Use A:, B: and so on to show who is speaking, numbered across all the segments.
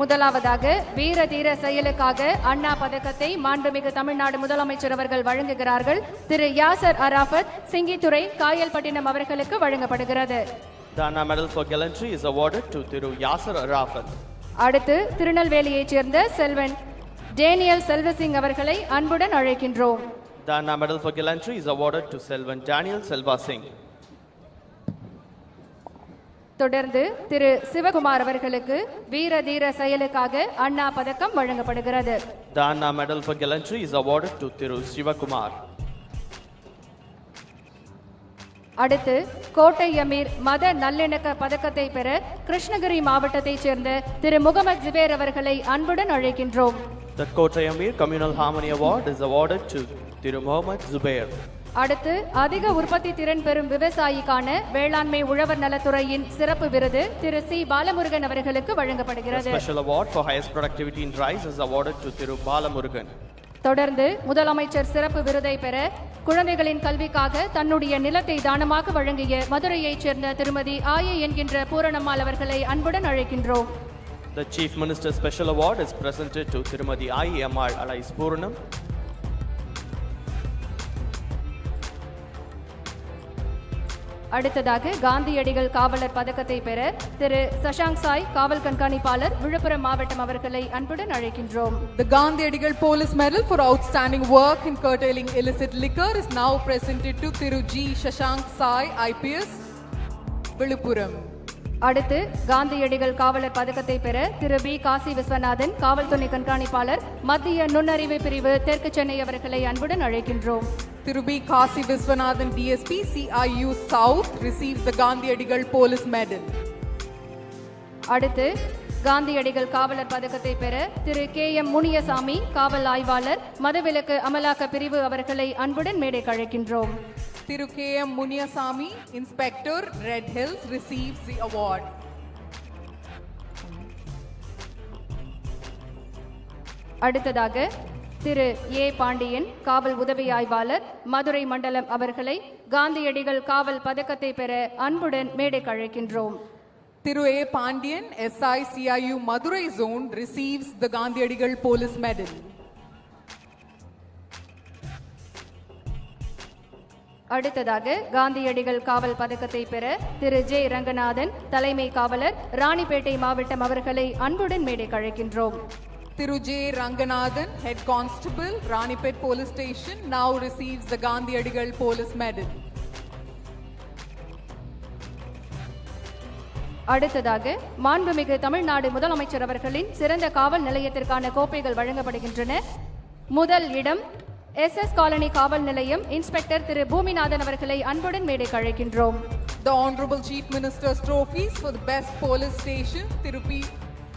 A: முதலாவதாக வீர தீர செயலுக்காக அண்ணா பதக்கத்தை மாண்புமிகு தமிழ்நாடு முதலமைச்சர் அவர்கள் வழங்குகிறார்கள் திரு யாசர் அராஃபத் சிங்கித்துறை காயல்பட்டினம் அவர்களுக்கு வழங்கப்படுகிறது
B: The Anna Medal for Gallantry is awarded to Thiru Yasser Arafat.
A: அடுத்து திருநெல்வேலியைச் சேர்ந்த செல்வன் டேனியல் செல்வசிங் அவர்களை அன்புடன் அழைக்கின்றோம்
B: The Anna Medal for Gallantry is awarded to Selvan Daniel Selva Singh.
A: தொடர்ந்து திரு சிவகுமார் அவர்களுக்கு வீர தீர செயலுக்காக அண்ணா பதக்கம் வழங்கப்படுகிறது
B: The Anna Medal for Gallantry is awarded to Thiru Shivakumar.
A: அடுத்து கோட்டை அமீர் மத நல்லிணக்க பதக்கத்தை பெற கிருஷ்ணகிரி மாவட்டத்தைச் சேர்ந்த திரு முகமது ஜிபேர் அவர்களை அன்புடன் அழைக்கின்றோம்
B: The Kottayamir Communal Harmony Award is awarded to Thiru Muhammad Zubair.
A: அடுத்து அதிக உற்பத்தி திறன் பெறும் விவசாயிக்கான வேளாண்மை உழவர் நலத்துறையின் சிறப்பு விருது திரு சி பாலமுருகன் அவர்களுக்கு வழங்கப்படுகிறது
B: special award for highest productivity in rice is awarded to Thiru Balamurugan.
A: தொடர்ந்து முதலமைச்சர் சிறப்பு விருதை பெற குழந்தைகளின் கல்விக்காக தன்னுடைய நிலத்தை தானமாக வழங்கிய மதுரையைச் சேர்ந்த திருமதி ஆயே என்கின்ற பூரணம்மாள் அவர்களை அன்புடன் அழைக்கின்றோம்
B: The Chief Minister's Special Award is presented to Tirumadi I. M. R. Alais Purnam.
A: அடுத்ததாக காந்தியடிகள் காவலர் பதக்கத்தை பெற திரு சஷாங்க் சாய் காவல் கண்காணிப்பாளர் விழுப்புரம் மாவட்டம் அவர்களை அன்புடன் அழைக்கின்றோம்
C: The Gandhi Adigal Police Medal for outstanding work in curtailing illicit liquor is now presented to Thiru G. Shashank Sai, IPS, Viluppuram.
A: அடுத்து காந்தியடிகள் காவலர் பதக்கத்தை பெற திரு பி காசி விஸ்வநாதன் காவல் துணை கண்காணிப்பாளர் மத்திய நுண்ணறிவு பிரிவு தெற்கு சென்னை அவர்களை அன்புடன் அழைக்கின்றோம்
C: Thiru B. Kasi Viswanathan, DSP, CIU South, receives the Adigal Police Medal.
A: அடுத்து காந்தியடிகள் காவலர் பதக்கத்தை பெற திரு கே எம் முனியசாமி காவல் ஆய்வாளர் மதவிலக்கு அமலாக்க பிரிவு அவர்களை அன்புடன் மேடைக்கு அழைக்கின்றோம்
C: Thiru K. M. Munyasamy, Inspector, Red Hills, receives the award.
A: அடுத்ததாக திரு. ஏ. பாண்டியன் காவல் உதவி ஆய்வாளர் மதுரை மண்டலம் அவர்களை காந்தியடிகள் காவல் பதக்கத்தை பெற அன்புடன் மேடைக்கு அழைக்கின்றோம்.
C: A. Pandian, SI CIU Madurai Zone, receives the Gandhi Adigal Police Medal.
A: அடுத்ததாக காந்தியடிகள் காவல் பதக்கத்தை பெற திரு. ஜே. ரங்கநாதன் தலைமை காவலர் ராணிப்பேட்டை மாவட்டம் அவர்களை அன்புடன் மேடைக்கு அழைக்கின்றோம்.
C: Thiru J. Ranganathan, Head Constable, Ranipet Police Station, now receives the Gandhi Adigal Police Medal.
A: அடுத்ததாக மாண்புமிகு தமிழ்நாடு முதலமைச்சர் அவர்களின் சிறந்த காவல் நிலையத்திற்கான கோப்பைகள் வழங்கப்படுகின்றன முதல் இடம் எஸ் எஸ் காலனி காவல் நிலையம் இன்ஸ்பெக்டர் திரு பூமிநாதன் அவர்களை அன்புடன் மேடைக்கு அழைக்கின்றோம்
C: The Honorable Chief Minister's trophies for the best police station, Tirupi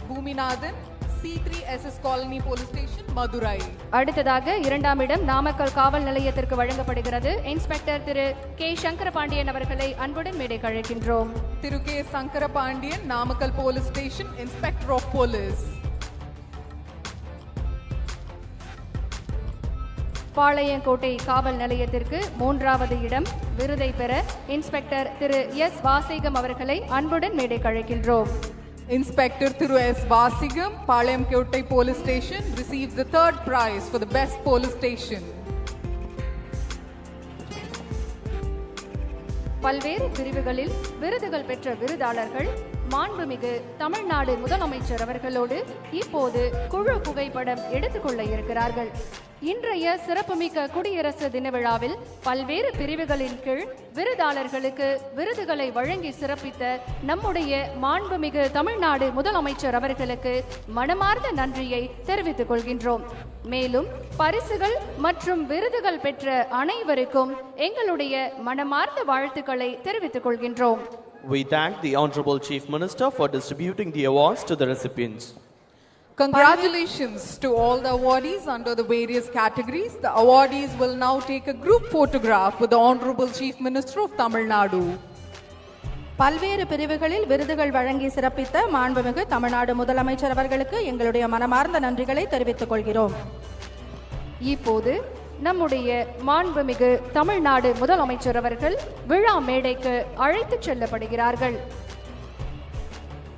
C: Bhuminathan, C3 SS Colony Police Station, Madurai.
A: அடுத்ததாக இரண்டாம் இடம் நாமக்கல் காவல் நிலையத்திற்கு வழங்கப்படுகிறது இன்ஸ்பெக்டர் திரு கே சங்கரபாண்டியன் அவர்களை அன்புடன் மேடைக்கு அழைக்கின்றோம்
C: Thiru K. Sankara Pandian, Namakkal Police Station, Inspector of Police.
A: Palayamkottai காவல் நிலையத்திற்கு மூன்றாவது இடம் விருதை பெற இன்ஸ்பெக்டர் திரு எஸ் வாசிகம் அவர்களை அன்புடன் மேடைக்கு அழைக்கின்றோம்
C: Inspector Thiru S. Vasigam, Palayam Kyotai Police Station, receives the third prize for the best police station.
A: பல்வேறு பிரிவுகளில் விருதுகள் பெற்ற விருதாளர்கள் மாண்புமிகு தமிழ்நாடு முதலமைச்சர் அவர்களோடு இப்போது குழு புகைப்படம் எடுத்துக்கொள்ள இருக்கிறார்கள். இன்றைய சிறப்புமிக்க குடியரசு தின விழாவில் பல்வேறு பிரிவுகளின் கீழ் விருதாளர்களுக்கு விருதுகளை வழங்கி சிறப்பித்த நம்முடைய மாண்புமிகு தமிழ்நாடு முதலமைச்சர் அவர்களுக்கு மனமார்ந்த நன்றியை தெரிவித்துக் கொள்கின்றோம். மேலும் பரிசுகள் மற்றும் விருதுகள் பெற்ற அனைவருக்கும் எங்களுடைய மனமார்ந்த வாழ்த்துக்களை தெரிவித்துக் கொள்கின்றோம்.
B: We thank the Honorable Chief Minister for distributing the awards to the recipients.
C: Congratulations to all the awardees under the various categories. The awardees will now take a group photograph with the Honorable Chief Minister of Tamil Nadu.
D: பல்வேறு பிரிவுகளில் விருதுகள் வழங்கி சிறப்பித்த மாண்புமிகு தமிழ்நாடு முதலமைச்சர் அவர்களுக்கு எங்களுடைய மனமார்ந்த நன்றிகளை தெரிவித்துக் கொள்கிறோம்
A: இப்போது நம்முடைய மாண்புமிகு தமிழ்நாடு முதலமைச்சர் அவர்கள் விழா மேடைக்கு அழைத்துச் செல்லப்படுகிறார்கள்.